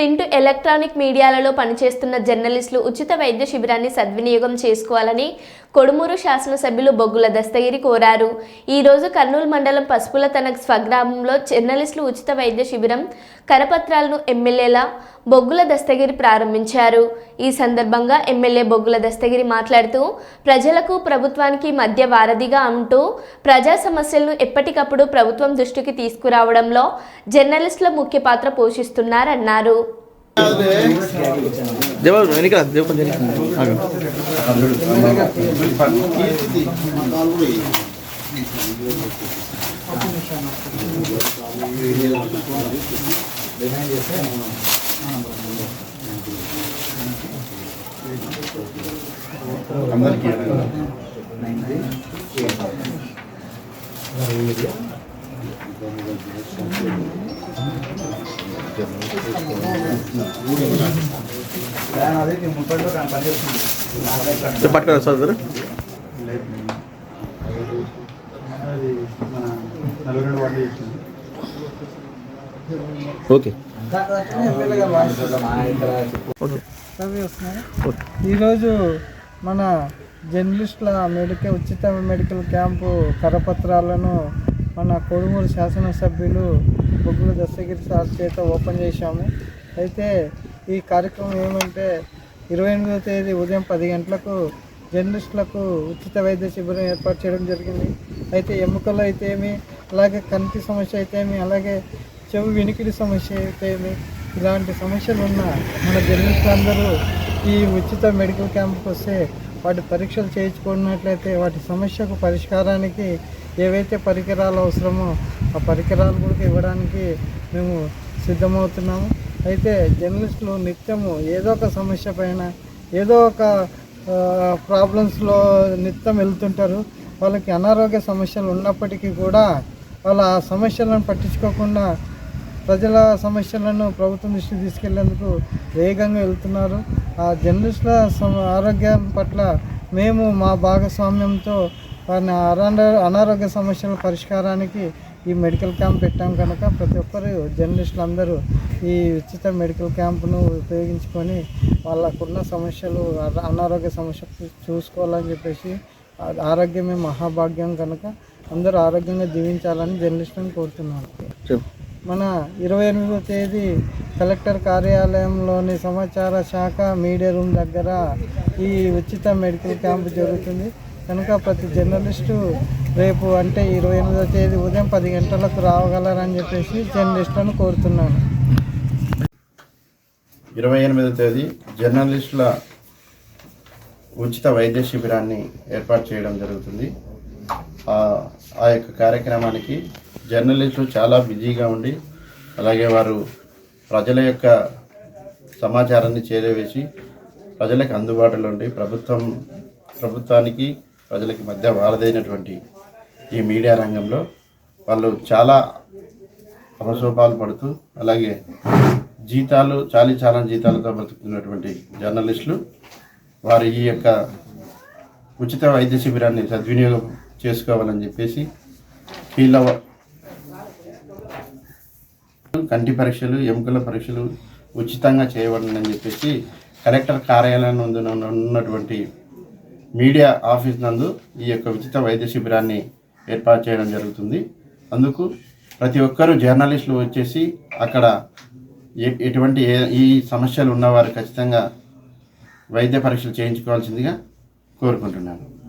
Print electronic మీడియాలలో పనిచేస్తున్న జర్నలిస్టులు ఉచిత వైద్య శిబిరాన్ని సద్వినియోగం చేసుకోవాలని కొడుమూరు శాసనసభ్యులు బొగ్గుల దస్తగిరి కోరారు. ఈరోజు కర్నూలు మండలం పసుపుల తన స్వగ్రామంలో జర్నలిస్టులు ఉచిత వైద్య శిబిరం కరపత్రాలను ఎమ్మెల్యేల బొగ్గుల దస్తగిరి ప్రారంభించారు. ఈ సందర్భంగా ఎమ్మెల్యే బొగ్గుల దస్తగిరి మాట్లాడుతూ ప్రజలకు ప్రభుత్వానికి మధ్య వారధిగా ఉంటూ ప్రజా సమస్యలను ఎప్పటికప్పుడు ప్రభుత్వం దృష్టికి తీసుకురావడంలో జర్నలిస్టుల ముఖ్య పాత్ర పోషిస్తున్నారన్నారు. దేవ వెనక దేవ కొంచెం అందరికీ ఆగు. చెప్పు, పట్టుకోరా సోదరు ఓకే. ఈరోజు మన జర్నలిస్టుల మెడికల్ ఉచిత మెడికల్ క్యాంపు కరపత్రాలను మన కొడుమూరు శాసనసభ్యులు బొగ్గుల దస్తగిరి సార్ చేత ఓపెన్ చేశాము. అయితే ఈ కార్యక్రమం ఏమంటే ఇరవై ఎనిమిదవ తేదీ ఉదయం పది గంటలకు జర్నలిస్టులకు ఉచిత వైద్య శిబిరం ఏర్పాటు చేయడం జరిగింది. అయితే ఎముకలు అయితేమి అలాగే కంటి సమస్య అయితేమి అలాగే చెవి వినికిడి సమస్య అయితేమి ఇలాంటి సమస్యలు ఉన్న మన జర్నలిస్టులు అందరూ ఈ ఉచిత మెడికల్ క్యాంప్కి వస్తే వాటి పరీక్షలు చేయించుకున్నట్లయితే వాటి సమస్యకు పరిష్కారానికి ఏవైతే పరికరాలు అవసరమో ఆ పరికరాలు కూడా ఇవ్వడానికి మేము సిద్ధమవుతున్నాము. అయితే జర్నలిస్టులు నిత్యము ఏదో ఒక సమస్య పైన ఏదో ఒక ప్రాబ్లమ్స్లో నిత్యం వెళ్తుంటారు. వాళ్ళకి అనారోగ్య సమస్యలు ఉన్నప్పటికీ కూడా వాళ్ళ ఆ సమస్యలను పట్టించుకోకుండా ప్రజల సమస్యలను ప్రభుత్వం దృష్టికి తీసుకెళ్ళేందుకు వేగంగా వెళ్తున్నారు. ఆ జర్నలిస్టుల ఆరోగ్యం పట్ల మేము మా భాగస్వామ్యంతో వారిని అనారోగ్య సమస్యల పరిష్కారానికి ఈ మెడికల్ క్యాంప్ పెట్టాం కనుక ప్రతి ఒక్కరు జర్నలిస్టులు అందరూ ఈ ఉచిత మెడికల్ క్యాంపును ఉపయోగించుకొని వాళ్ళకున్న సమస్యలు అనారోగ్య సమస్య చూసుకోవాలని చెప్పేసి ఆరోగ్యమే మహాభాగ్యం కనుక అందరూ ఆరోగ్యంగా జీవించాలని జర్నలిస్టులను కోరుతున్నాను. మన ఇరవై ఎనిమిదో తేదీ కలెక్టర్ కార్యాలయంలోని సమాచార శాఖ మీడియా రూమ్ దగ్గర ఈ ఉచిత మెడికల్ క్యాంప్ జరుగుతుంది. కనుక ప్రతి జర్నలిస్టు రేపు అంటే ఇరవై ఎనిమిదో తేదీ ఉదయం పది గంటలకు రావగలరని చెప్పేసి జర్నలిస్టులను కోరుతున్నాను. ఇరవై ఎనిమిదో తేదీ జర్నలిస్టుల ఉచిత వైద్య శిబిరాన్ని ఏర్పాటు చేయడం జరుగుతుంది. ఆ ఆ యొక్క కార్యక్రమానికి జర్నలిస్టులు చాలా బిజీగా ఉండి అలాగే వారు ప్రజల యొక్క సమాచారాన్ని చేరవేసి ప్రజలకు అందుబాటులో ఉండి ప్రభుత్వం ప్రభుత్వానికి ప్రజలకి మధ్య వారదైనటువంటి ఈ మీడియా రంగంలో వాళ్ళు చాలా అవసోపాలు పడుతూ అలాగే జీతాలు చాలీ చాలా జీతాలతో బతుకుతున్నటువంటి జర్నలిస్టులు వారి ఈ యొక్క ఉచిత వైద్య శిబిరాన్ని సద్వినియోగం చేసుకోవాలని చెప్పేసి కీళ్ళ కంటి పరీక్షలు ఎముకల పరీక్షలు ఉచితంగా చేయబడిందని చెప్పేసి కలెక్టర్ కార్యాలయం నందు ఉన్నటువంటి మీడియా ఆఫీస్ నందు ఈ యొక్క ఉచిత వైద్య శిబిరాన్ని ఏర్పాటు చేయడం జరుగుతుంది. అందుకు ప్రతి ఒక్కరూ జర్నలిస్టులు వచ్చేసి అక్కడ ఎటువంటి ఏ- ఈ సమస్యలు ఉన్నవారు ఖచ్చితంగా వైద్య పరీక్షలు చేయించుకోవాల్సిందిగా కోరుకుంటున్నాను.